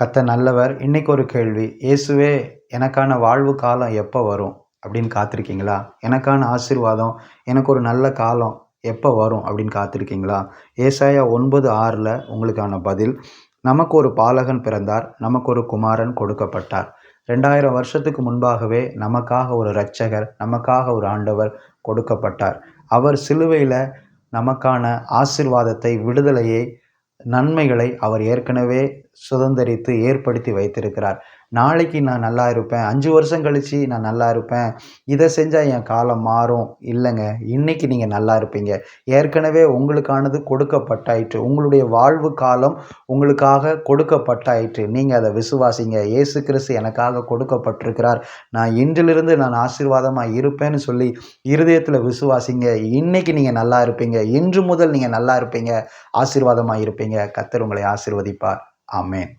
கத்த நல்லவர் இன்னைக்கு ஒரு கேள்வி. இயேசுவே எனக்கான வாழ்வு காலம் எப்போ வரும்? அப்படின்னு காத்திருக்கீங்களா? எனக்கான ஆசீர்வாதம் எனக்கு ஒரு நல்ல காலம் எப்போ வரும்? அப்படின்னு காத்திருக்கீங்களா? ஏசாயா ஒன்பது ஆறில் உங்களுக்கான பதில் நமக்கு ஒரு பாலகன் பிறந்தார் நமக்கு ஒரு குமாரன் கொடுக்கப்பட்டார். ரெண்டாயிரம் வருஷத்துக்கு முன்பாகவே நமக்காக ஒரு இரட்சகர் நமக்காக ஒரு ஆண்டவர் கொடுக்கப்பட்டார். அவர் சிலுவையில் நமக்கான ஆசிர்வாதத்தை விடுதலையை நன்மைகளை அவர் ஏற்கனவே சுதந்திரித்து ஏற்படுத்தி வைத்திருக்கிறார். நாளைக்கு நான் நல்லா இருப்பேன். அஞ்சு வருஷம் கழித்து நான் நல்லா இருப்பேன். இதை செஞ்சால் என் காலம் மாறும். இல்லைங்க. இன்றைக்கி நீங்கள் நல்லா இருப்பீங்க. ஏற்கனவே உங்களுக்கானது கொடுக்கப்பட்டாயிற்று. உங்களுடைய வாழ்வு காலம் உங்களுக்காக கொடுக்கப்பட்டாயிற்று. நீங்கள் அதை விசுவாசிங்க. இயேசு கிறிஸ்து எனக்காக கொடுக்கப்பட்டிருக்கிறார். நான் இன்றிலிருந்து நான் ஆசீர்வாதமாக இருப்பேன்னு சொல்லி இருதயத்தில் விசுவாசிங்க. இன்றைக்கி நீங்கள் நல்லா இருப்பீங்க. இன்று முதல் நீங்கள் நல்லா இருப்பீங்க. ஆசீர்வாதமாக இருப்பீங்க. கத்தர் உங்களை ஆசிர்வதிப்பார். ஆமேன்.